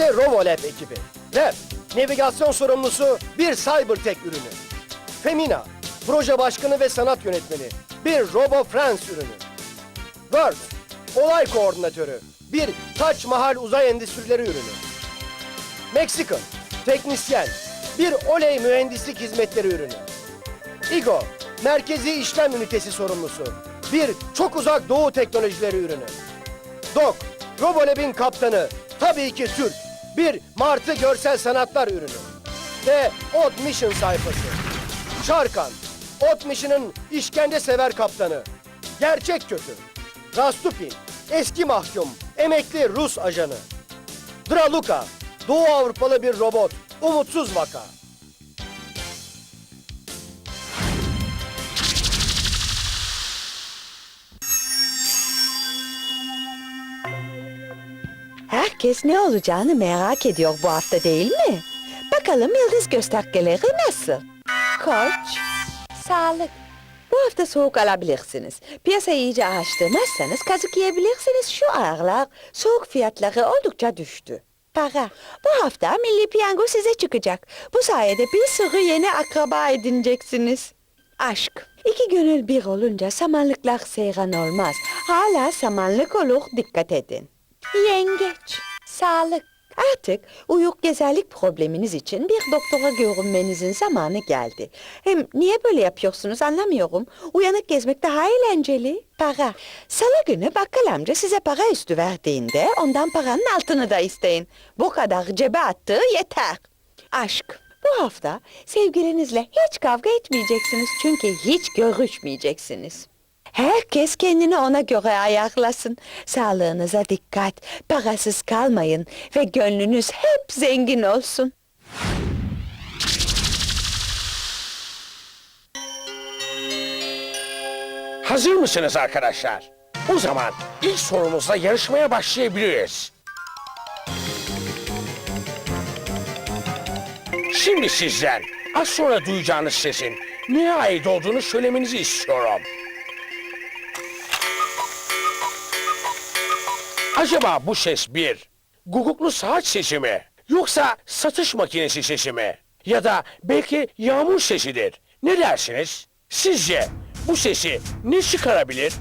İşte Rovolab ekibi. Lab, navigasyon sorumlusu bir Cybertech ürünü. Femina, proje başkanı ve sanat yönetmeni bir Robo France ürünü. Word, olay koordinatörü bir Taç Mahal Uzay Endüstrileri ürünü. Mexican, teknisyen bir Oley Mühendislik Hizmetleri ürünü. İGO, Merkezi İşlem Ünitesi sorumlusu bir Çok Uzak Doğu Teknolojileri ürünü. Dok, Robolab'in kaptanı, tabii ki Türk, bir Martı Görsel Sanatlar ürünü. Ve Odd Mission sayfası. Şarkan, Odd Mission'ın işkence sever kaptanı. Gerçek kötü. Rastupin, eski mahkum, emekli Rus ajanı. Draluka, Doğu Avrupalı bir robot, umutsuz vaka. Herkes ne olacağını merak ediyor bu hafta değil mi? Bakalım yıldız göstergeleri nasıl? Koç, sağlık. Bu hafta soğuk alabilirsiniz. Piyasayı iyice araştırmazsanız kazık yiyebilirsiniz. Şu aralar soğuk fiyatları oldukça düştü. Para. Bu hafta milli piyango size çıkacak. Bu sayede bir sürü yeni akraba edineceksiniz. Aşk. İki gönül bir olunca samanlıklar seyran olmaz. Hala samanlık olur dikkat edin. Yengeç. Sağlık. Artık uyuk gezerlik probleminiz için bir doktora görünmenizin zamanı geldi. Hem niye böyle yapıyorsunuz anlamıyorum. Uyanık gezmek daha eğlenceli. Para. Salı günü bakkal amca size para üstü verdiğinde ondan paranın altını da isteyin. Bu kadar cebe attığı yeter. Aşk. Bu hafta sevgilinizle hiç kavga etmeyeceksiniz çünkü hiç görüşmeyeceksiniz. Herkes kendini ona göre ayarlasın. Sağlığınıza dikkat, parasız kalmayın ve gönlünüz hep zengin olsun. Hazır mısınız arkadaşlar? O zaman ilk sorumuzla yarışmaya başlayabiliriz. Şimdi sizden az sonra duyacağınız sesin neye ait olduğunu söylemenizi istiyorum. Acaba bu ses bir, guguklu saat sesi mi? Yoksa satış makinesi sesi mi? Ya da belki yağmur sesidir. Ne dersiniz? Sizce bu sesi ne çıkarabilir?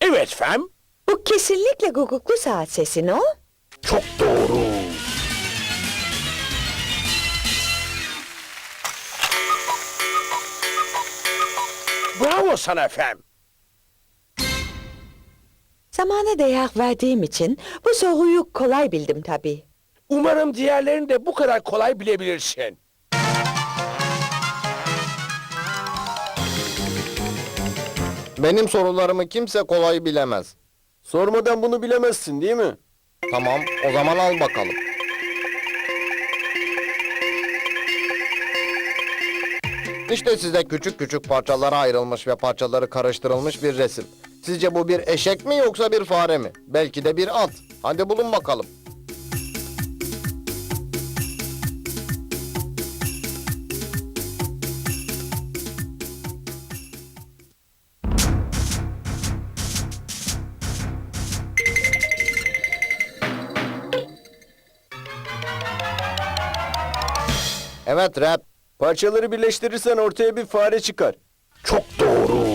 Evet fem, Bu kesinlikle guguklu saat sesi ne o? Çok doğru. Bravo sana fem. Zamana değer verdiğim için bu soruyu kolay bildim tabii. Umarım diğerlerini de bu kadar kolay bilebilirsin. Benim sorularımı kimse kolay bilemez. Sormadan bunu bilemezsin değil mi? Tamam, o zaman al bakalım. İşte size küçük küçük parçalara ayrılmış ve parçaları karıştırılmış bir resim. Sizce bu bir eşek mi yoksa bir fare mi? Belki de bir at. Hadi bulun bakalım. Evet rap. Parçaları birleştirirsen ortaya bir fare çıkar. Çok doğru.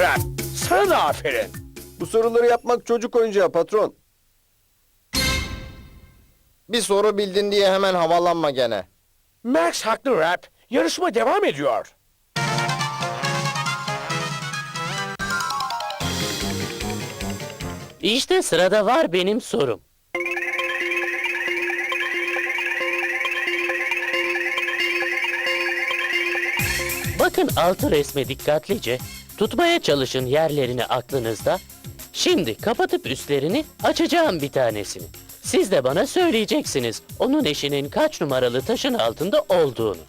Rap, sana da aferin. Bu soruları yapmak çocuk oyuncağı patron. Bir soru bildin diye hemen havalanma gene. Max haklı rap. Yarışma devam ediyor. İşte sırada var benim sorum. Bakın altı resme dikkatlice. Tutmaya çalışın yerlerini aklınızda. Şimdi kapatıp üstlerini açacağım bir tanesini. Siz de bana söyleyeceksiniz onun eşinin kaç numaralı taşın altında olduğunu.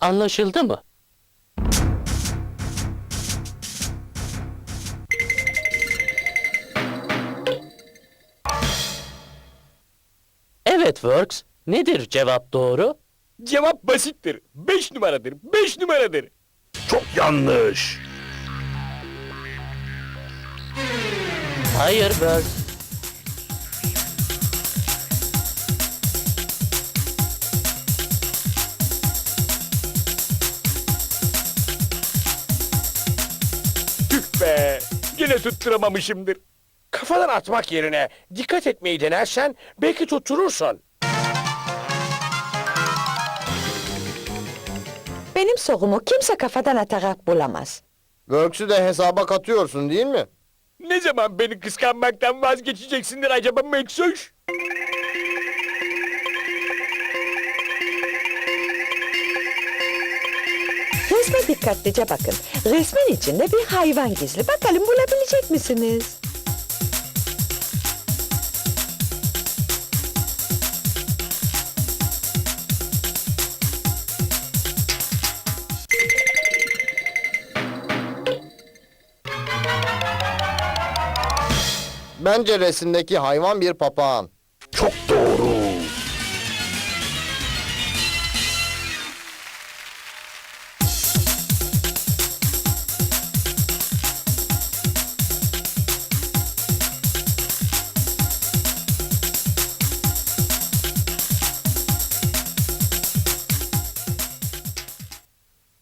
Anlaşıldı mı? Works. Nedir cevap doğru? Cevap basittir. 5 numaradır. 5 numaradır. Çok yanlış. Hayır Works. Tüh be. Yine tutturamamışımdır. Kafadan atmak yerine dikkat etmeyi denersen belki tutturursun. Benim sorumu kimse kafadan atarak bulamaz. Works'ü de hesaba katıyorsun değil mi? Ne zaman beni kıskanmaktan vazgeçeceksindir acaba Meksoş? Resme dikkatlice bakın. Resmin içinde bir hayvan gizli. Bakalım bulabilecek misiniz? Bence resimdeki hayvan bir papağan. Çok doğru.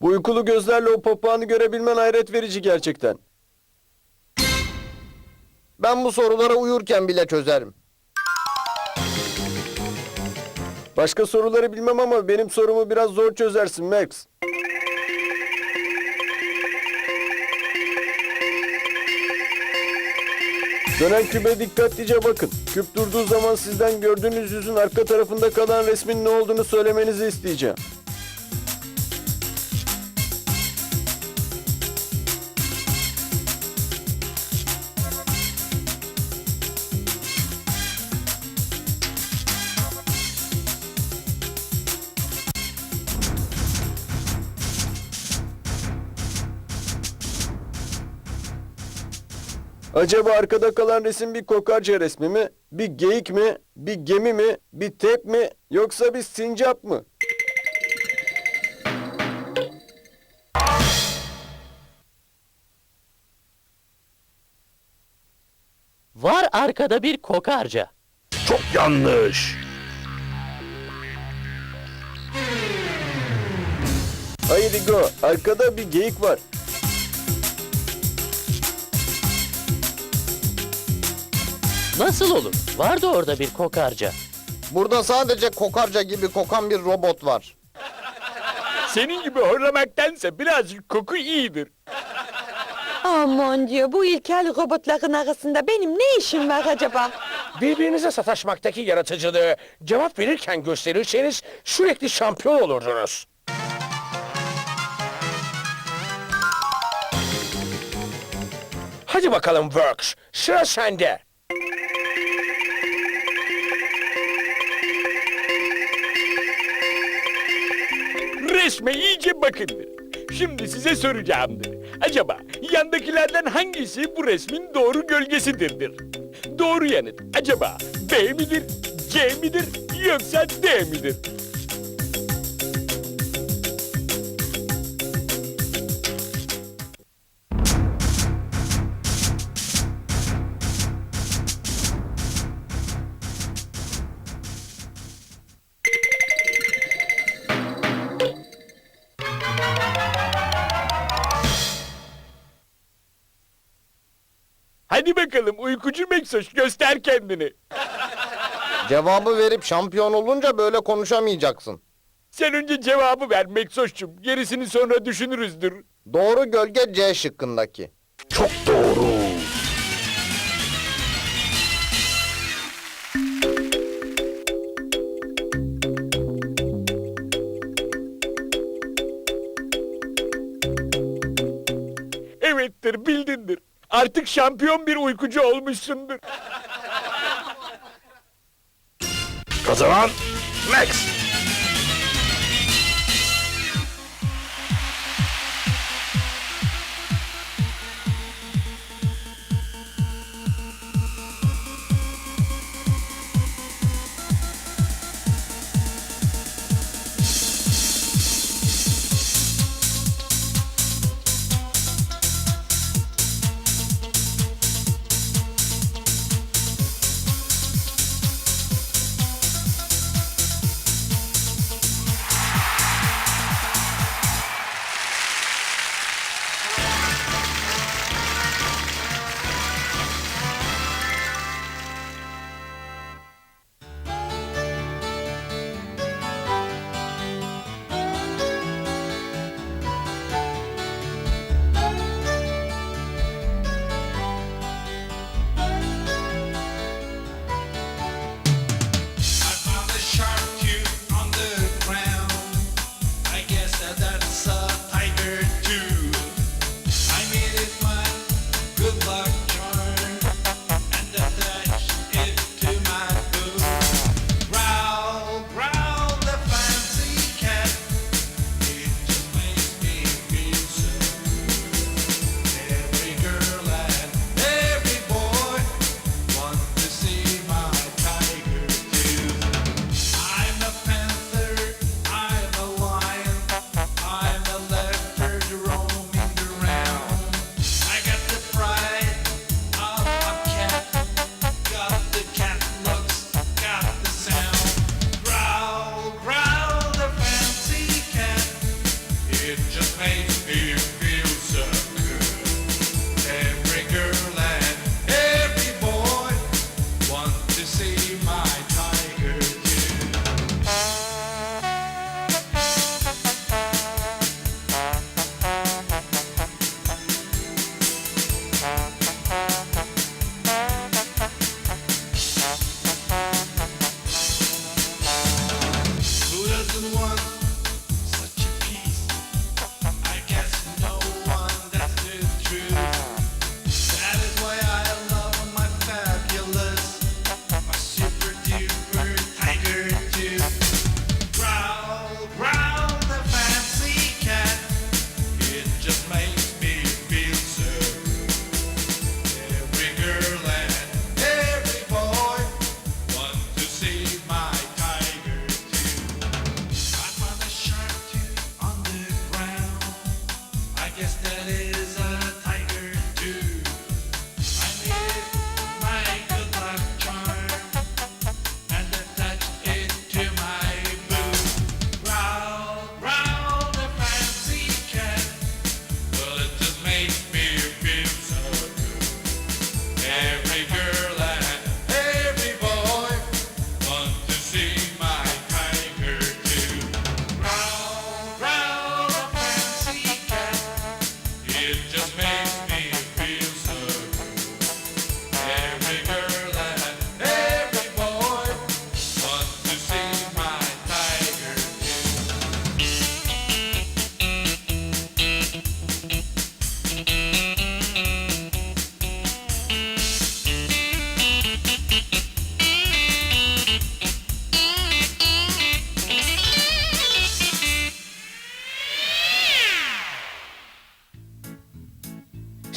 Bu uykulu gözlerle o papağanı görebilmen hayret verici gerçekten. Ben bu soruları uyurken bile çözerim. Başka soruları bilmem ama benim sorumu biraz zor çözersin Max. Dönen küpe dikkatlice bakın. Küp durduğu zaman sizden gördüğünüz yüzün arka tarafında kalan resmin ne olduğunu söylemenizi isteyeceğim. Acaba arkada kalan resim bir kokarca resmi mi? Bir geyik mi? Bir gemi mi? Bir tep mi? Yoksa bir sincap mı? Var arkada bir kokarca. Çok yanlış. Hayır Igo, arkada bir geyik var. Nasıl olur? Vardı orada bir kokarca. Burada sadece kokarca gibi kokan bir robot var. Senin gibi horlamaktansa birazcık koku iyidir. Aman diyor bu ilkel robotların arasında benim ne işim var acaba? Birbirinize sataşmaktaki yaratıcılığı cevap verirken gösterirseniz sürekli şampiyon olurdunuz. Hadi bakalım Works, sıra sende. Resme iyice bakındır. Şimdi size soracağımdır. Acaba yandakilerden hangisi bu resmin doğru gölgesidirdir? Doğru yanıt acaba B midir, C midir yoksa D midir? bakalım uykucu Meksoş göster kendini. Cevabı verip şampiyon olunca böyle konuşamayacaksın. Sen önce cevabı ver Meksoş'cum. Gerisini sonra düşünürüzdür. Doğru gölge C şıkkındaki. Çok doğru. Evettir, bildindir. Artık şampiyon bir uykucu olmuşsundur. Kazanan Max.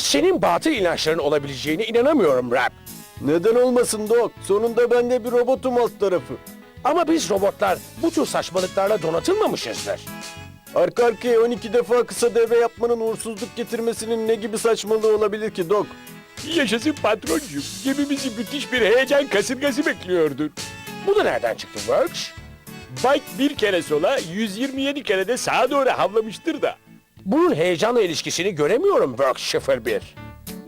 Senin batıl inançların olabileceğine inanamıyorum Rap. Neden olmasın Doc? Sonunda ben de bir robotum alt tarafı. Ama biz robotlar bu tür saçmalıklarla donatılmamışızdır. Arka arkaya 12 defa kısa devre yapmanın uğursuzluk getirmesinin ne gibi saçmalığı olabilir ki Doc? Yaşasın patroncuğum. Gemimizi müthiş bir heyecan kasırgası bekliyordur. Bu da nereden çıktı Works? Bike bir kere sola, 127 kere de sağa doğru havlamıştır da. Bu heyecanla ilişkisini göremiyorum Work 01.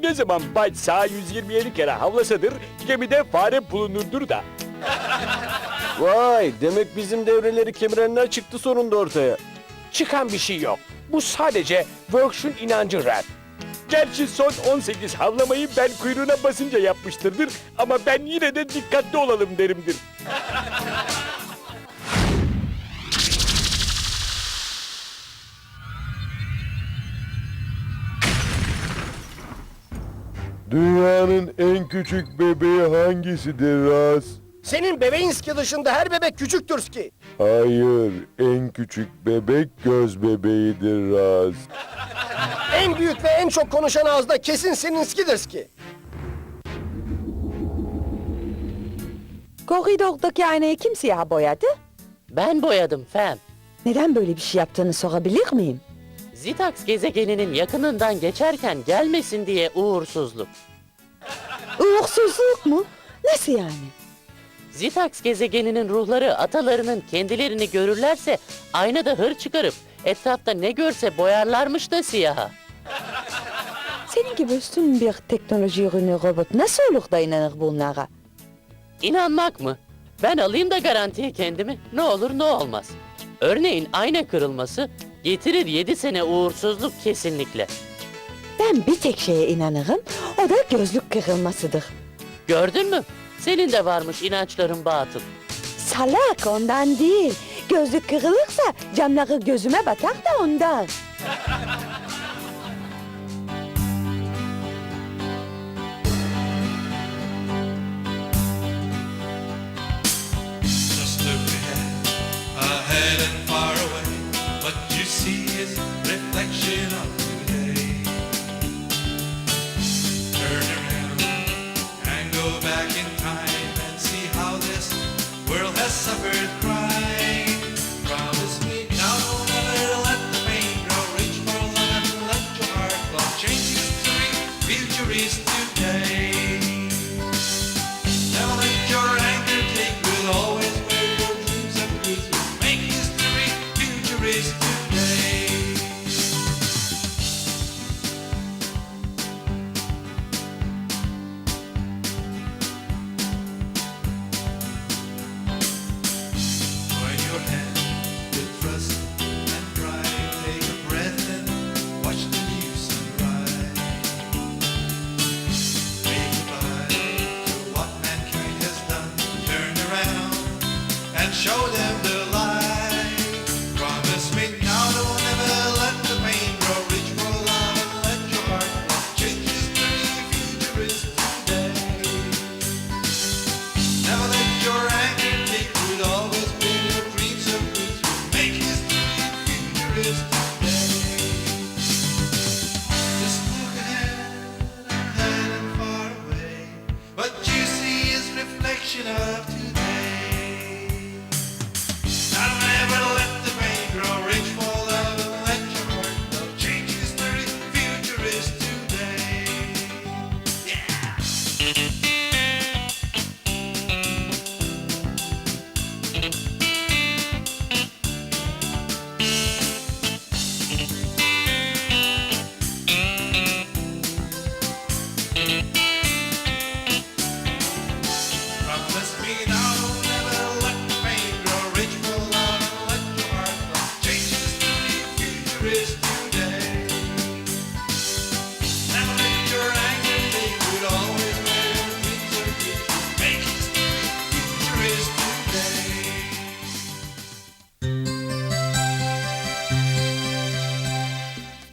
Ne zaman Bite sağa 127 kere havlasadır gemide fare bulunurdur da. Vay demek bizim devreleri kemirenler çıktı sonunda ortaya. Çıkan bir şey yok. Bu sadece Worksh'un inancı rap. Gerçi son 18 havlamayı ben kuyruğuna basınca yapmıştırdır ama ben yine de dikkatli olalım derimdir. Dünyanın en küçük bebeği hangisidir Raz? Senin bebeğinski dışında her bebek küçüktür ki. Hayır, en küçük bebek göz bebeğidir Raz. En büyük ve en çok konuşan ağızda kesin seninskidir ki. Koridordaki aynayı kim siyah boyadı? Ben boyadım Fem. Neden böyle bir şey yaptığını sorabilir miyim? Zitax gezegeninin yakınından geçerken gelmesin diye uğursuzluk. Uğursuzluk mu? Nasıl yani? Zitax gezegeninin ruhları atalarının kendilerini görürlerse aynada hır çıkarıp etrafta ne görse boyarlarmış da siyaha. Senin gibi üstün bir teknoloji ürünü robot nasıl olur da inanır bunlara? İnanmak mı? Ben alayım da garantiye kendimi. Ne olur ne olmaz. Örneğin ayna kırılması getirir 7 sene uğursuzluk kesinlikle. Ben bir tek şeye inanırım, o da gözlük kırılmasıdır. Gördün mü? Senin de varmış inançların batıl. Salak ondan değil. Gözlük kırılırsa camları gözüme batar da ondan.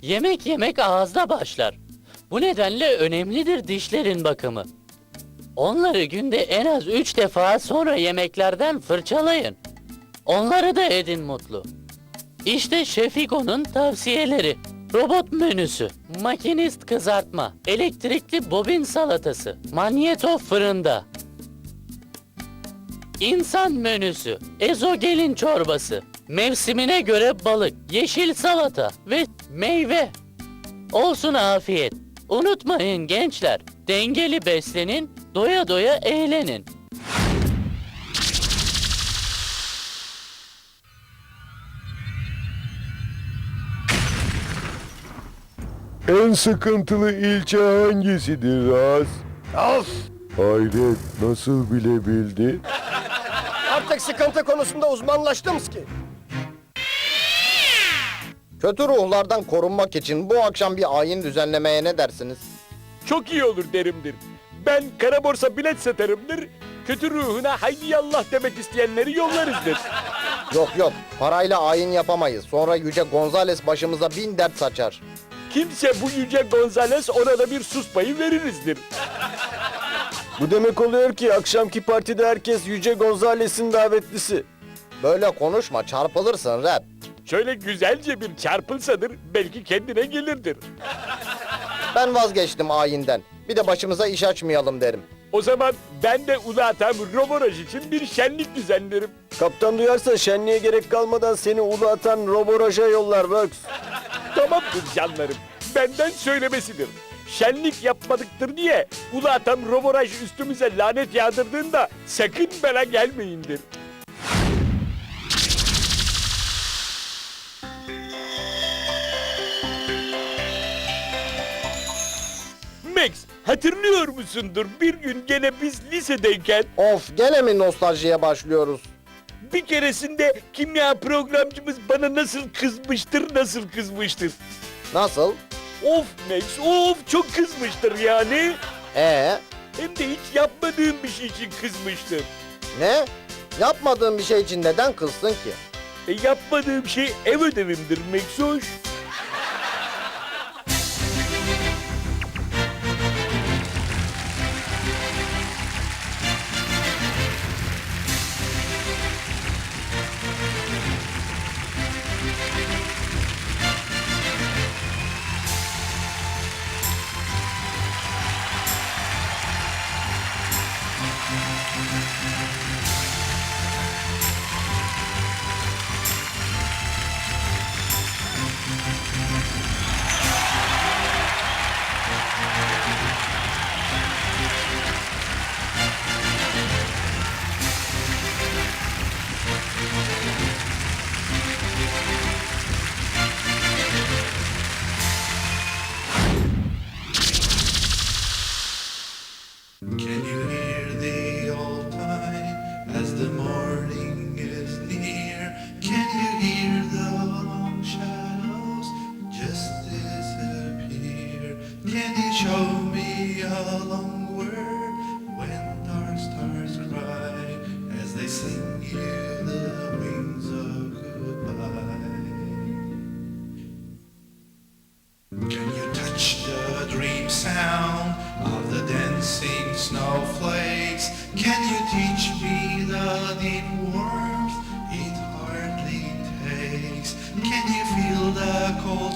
Yemek yemek ağızda başlar. Bu nedenle önemlidir dişlerin bakımı. Onları günde en az üç defa sonra yemeklerden fırçalayın. Onları da edin mutlu. İşte Şefiko'nun tavsiyeleri. Robot menüsü, makinist kızartma, elektrikli bobin salatası, manyeto fırında. İnsan menüsü, ezogelin çorbası, mevsimine göre balık, yeşil salata ve meyve. Olsun afiyet. Unutmayın gençler, dengeli beslenin, doya doya eğlenin. En sıkıntılı ilçe hangisidir Raz? Of! Hayret nasıl bilebildi? Artık sıkıntı konusunda uzmanlaştım ki. Kötü ruhlardan korunmak için bu akşam bir ayin düzenlemeye ne dersiniz? Çok iyi olur derimdir. Ben kara borsa bilet satarımdır. Kötü ruhuna haydi yallah demek isteyenleri yollarızdır. Yok yok parayla ayin yapamayız. Sonra Yüce Gonzales başımıza bin dert saçar. Kimse bu yüce Gonzales ona da bir sus payı veririzdir. Bu demek oluyor ki akşamki partide herkes Yüce Gonzales'in davetlisi. Böyle konuşma çarpılırsın rap. Şöyle güzelce bir çarpılsadır belki kendine gelirdir. Ben vazgeçtim ayinden. Bir de başımıza iş açmayalım derim. O zaman ben de ulu atam Roboraj için bir şenlik düzenlerim. Kaptan duyarsa şenliğe gerek kalmadan seni ulu atan Roboraja yollar Works. Tamamdır canlarım. Benden söylemesidir. Şenlik yapmadıktır diye ulu atam Roboraj üstümüze lanet yağdırdığında sakın bana gelmeyindir. Max, hatırlıyor musundur bir gün gene biz lisedeyken Of gene mi nostaljiye başlıyoruz? bir keresinde kimya programcımız bana nasıl kızmıştır, nasıl kızmıştır. Nasıl? Of Max, of çok kızmıştır yani. Ee, Hem de hiç yapmadığım bir şey için kızmıştır. ne? Yapmadığın bir şey için neden kızsın ki? E yapmadığım şey ev ödevimdir Meksoş.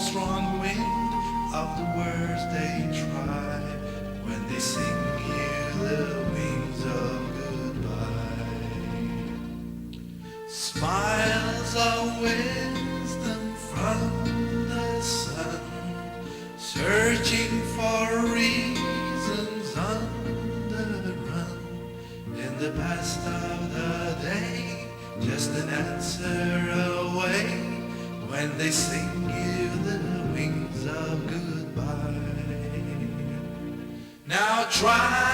Strong wind of the words they try when they sing you the wings of goodbye? Smiles of wisdom try